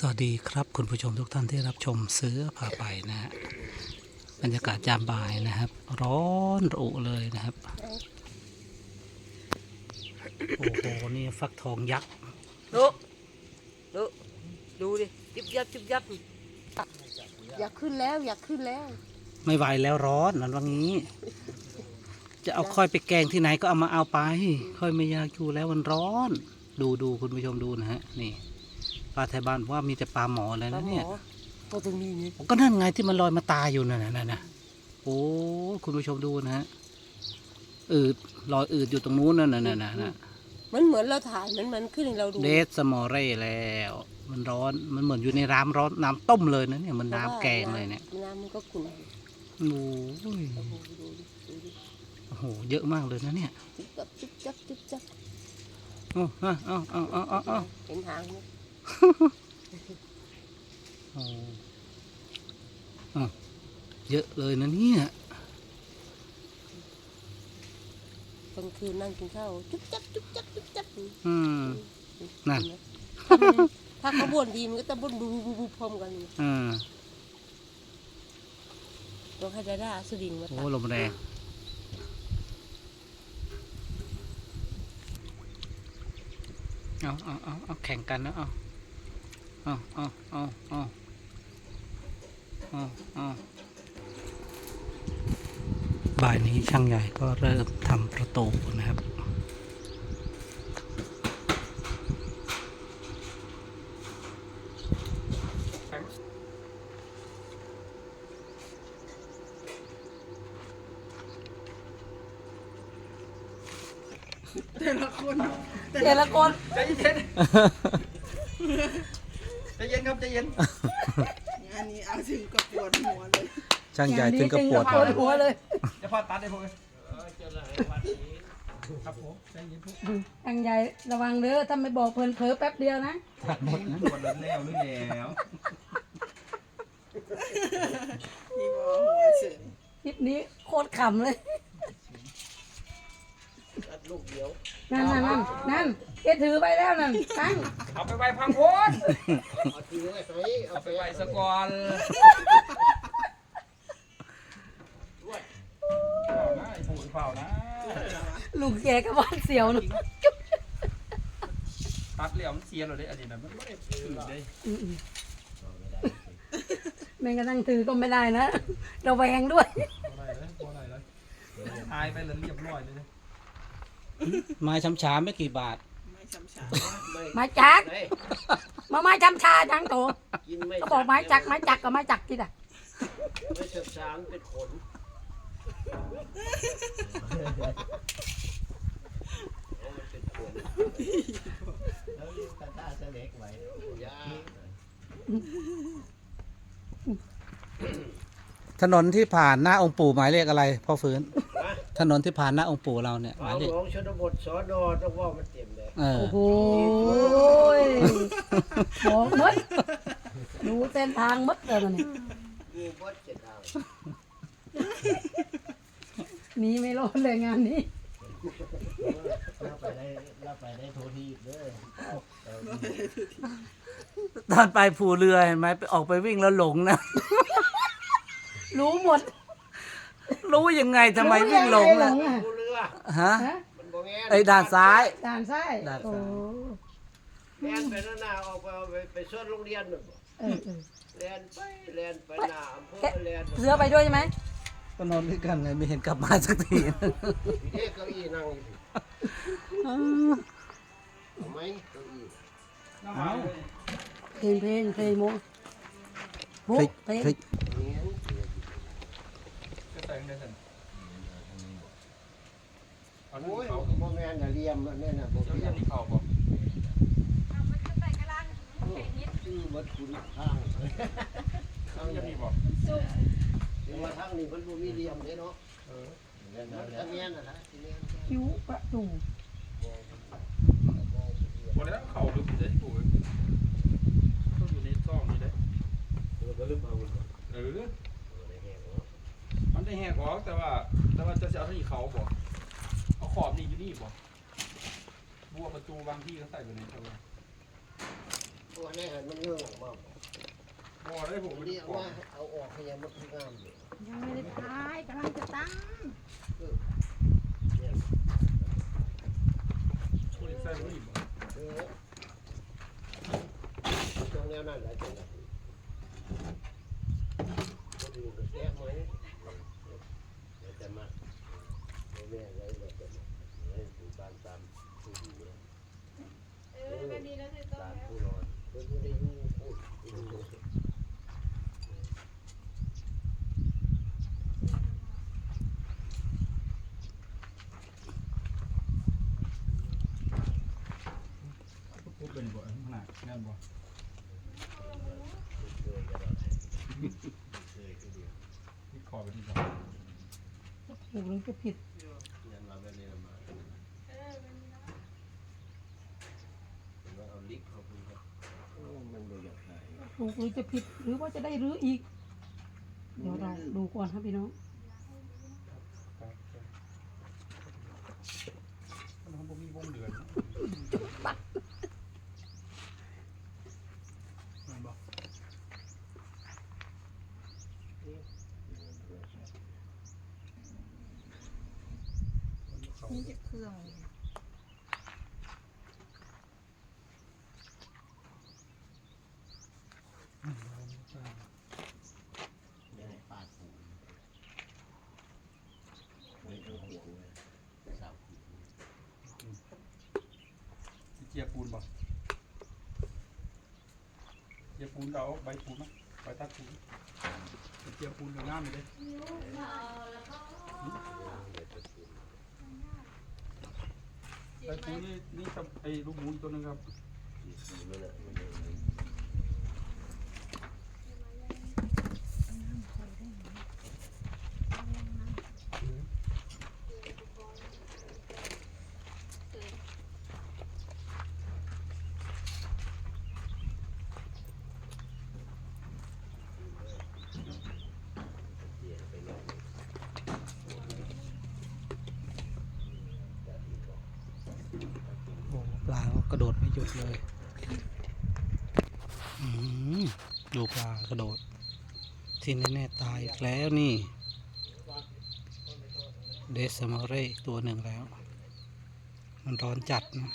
สวัสดีครับคุณผู้ชมทุกท่านที่รับชมเสือพาไปนะฮะบรรยากาศยามบ่ายนะครับ ร้อนระอุเลยนะครับ โอ้โหนี่ฟักทองยักษ์ดูดูดูดิจิบยับจิบยับอยากขึ้นแล้วอยากขึ้นแล้ว ไม่ไหวแล้วร้อนนั่นว่างี้ จะเอาค่อยไปแกงที่ไหนก็เอามาเอาไป ค่อยไม่อยากอยู่แล้วมันร้อน ดูดูคุณผู้ชมดูนะฮะนี่ป ลาไทยบ้านว่ามีแต่ปลาหมอเลยนะเนี่ยก็ตรงนี้นี่ก็นั่นไงที่มันลอยมาตายอยู่นั่นน่ะนั่นนะโอ้คุณผู้ชมดูนะฮะอืดลอยอืดอยู่ตรงนู้นนั่นน่ะนั่นน่ะน่ะมันเหมือนเราถ่ายมันมันขึ้นให้เราดูเดสสมอเร่แล้ว มันร้อนมันเหมือนอยู่ในน้ำร้อนน้ำต้มเลยนะเนี่ยมันน้ำแกงเลยเนี่ยน้ำมันก็ขุ่นโอ้ยโอ้โหดูดิดูดิโอ้โหเยอะมากเลยนะเนี่ยจิ๊บจับจิ๊บจับจิ๊บจับโอ้เอาเอาเอาเอาเอาเอาเห็นหางไหมโอ้ เอาเยอะเลยนะเนี่ยกลางคืนนั่งกินข้าวจุ๊บจับจุ๊บจับจุ๊บจับอืมนั่นถ้ามันถ้าเขาบ่นดีมันก็จะบ่นบูบูบูบูพร้อมกันอ่าลองให้ดาด้าสลิงมาโอ้ตัดลมแรงเอาเอาเอาเอาแข่งกันนะเอา เอาเอาเอาเอาเอาเอาบ่ายนี้ช่างใหญ่ก็เริ่มทำประตูนะครับแต่ละคนใจเย็น ใจเย็นครับใจเย็นงานนี้เอาถึงกับปวดหัวเลยช่างใหญ่ถึงกับปวดปวดหัวเลยจะพาตัดได้พวกนี้ครับผมใจเย็นพวกทางใหญ่ระวังเด้อถ้าไม่บอกเพลินเผลอแป๊บเดียวนะหมดหมดแล้วแล้วนี่แล้วมีบอหัวเสือคลิปนี้โคตรขำเลย นั่นนั่นนั่นนั่นแกถือไปแล้วนั่นตั้งเอาไปไว้พังโคนเอาไปไว้สกอนผูดเปล่านะลุงแกก็บ้านเสียวหนูตัดเหลี่ยมเสียเลยอันนี้นะมันไม่ได้ถือได้แม่งก็นั่งถือก็ไม่ได้นะระแวงด้วยพอได้เลยพอได้เลยตายไปแล้วเรียบร้อยเลยนะ ไม้ช้ำช้าไม่กี่บาท ไม้จักมาไม้จำชาจังโตกินไม่ก็บอกไม้จักไม้จักกับไม้จักที่ไหนไม่ชับช้างเป็นขนเอามันเป็นขนแล้วนี่ตาตาจะเล็กไว้ยาถนนที่ผ่านหน้าองค์ปู่หมายเลขอะไรพ่อฟื้น ถนนที่ผ่านหน้าองค์ปู่เราเนี่ยหเอามายเลขหลวงชนบทสอนอต้องว่ามันเต็มเลยเออโอ้โหยบอกหมดดูเส้นทางหมดเลยมันนี่มีบดเจ็ดทางหนีไม่รอดเลยงานนี้ เราไปได้เราไปได้โทษทีเด้อตอนไปภูเรือเห็นไหมไปออกไปวิ่งแล้วหลงนะรู้หมด รู้ยังไงทำไมวิ่งหลงหลล่ะงอะผู้เรือฮะฮะมันบ่แง่นไอ้ด้านซ้าย ด่านซ้ายด่านซ้าย โอ้แง่นไปนั่นน่ะออกไปเอาไปไปส่วนโรงเรียนน่ะบ่เออเออเรียนไปเรียนไปหน้าอำเภอเรียนเสือไปด้วยใช่ไหมก็นอนด้วยกันไงไม่เห็นกลับมาสักทีเอ๊ะเก้าอี้นั่งอยู่เอาไหมเก้าอี้เอาเพลงเพลงเพลงโมโมพลิกเพลงพลิกเนี่ยก็แต่ง ได้สั่นเอาโอ้ยเขาบ่แม่นอย่าเลียมมันเนี่ยน่ะบ่เจ้าเลีเรียยมนที่เขาบอกชื่อวัดคุณข้างเจ้าเรียนที่บอกแต่ว่าทางนี้มันบ่มีเลียมเด้เนาะเออมันทางเนี้ยน่ะนะทีเนี้ยคิ้วประตูหมดแล้วเขาลึกเลยโอ้ยเขาอยู่ในซองนี่ได้เออมันได้แหก ออกแต่ว่า แต่ว่าจะจะเอาที่เขาบอกเอาขอบนี่อยู่นี่บอกบัวประตูบางที่เขาใส่ไปในเขาตัวนี้มันเงื่อนมากพอได้ผมเรียกว่าเอาออกให้ยังมันงามอยู่ยังไม่ได้ทายกำลังจะตั้งเนี่ยช่วยใส่ไม่หยิบเออตรงแนวนั้นแหละจังหวะก็ดูกระแสไหมเดี๋ยวจะ มากแม่ไว้เราจะมาให้ดูกบ้านตามผู้อยู่นะเออดีแล้วตามผู้นอนเพื่อนผู้ได้ยู่พูดพูดเป็นบ่ขนาดแน่นบ่เคยจะได้เคยก็เดียวที่คอเป็นที่บ่ ถูกหรือจะผิดยันเราไปเรียนมาว่าเอาลิกเขาพูดว่าโอ้มันไม่อยากได้ถูกหรือจะผิดหรือว่าจะได้รื้ออีก เดี๋ยวเราดูก่อนครับพี่น้องมันบ่มีวงเดือนบ่ นี่จะเครื่องไม่ได้ปาดปูไม่ต้องห่วงเลยสาวสิเจียปูนบ่เจียปูนก็เอาใบปูนมาใบตัดปูนสิเจียปูนก็งามเลยเด้ใบ ปูนนี่นี่กับไอ้ลูกหมูอีกตัวหนึงครับ นั่นแหละมันเลย โอ้ปลาก็กระโดดไม่หยุดเลยดูปลากระโดด ที่แน่ๆตายอีกแล้วนี่ เดซมาเร่ตัวหนึ่งแล้ว มันร้อนจัดนะ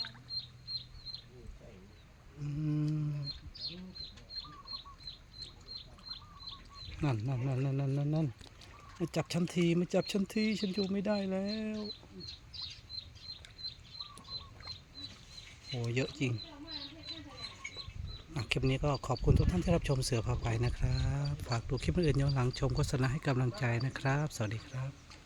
นั่นนั่นนั่นนั่นนั่นนั่นนั่นมาจับฉันทีมาจับฉันที ฉันอยู่ไม่ได้แล้ว โอ้เยอะจริงคลิปนี้ก็ขอบคุณทุกท่านที่รับชมเสือพาไปนะครับ ฝากดูคลิปอื่นย้อนหลังชมโฆษณาให้กำลังใจนะครับ สวัสดีครับ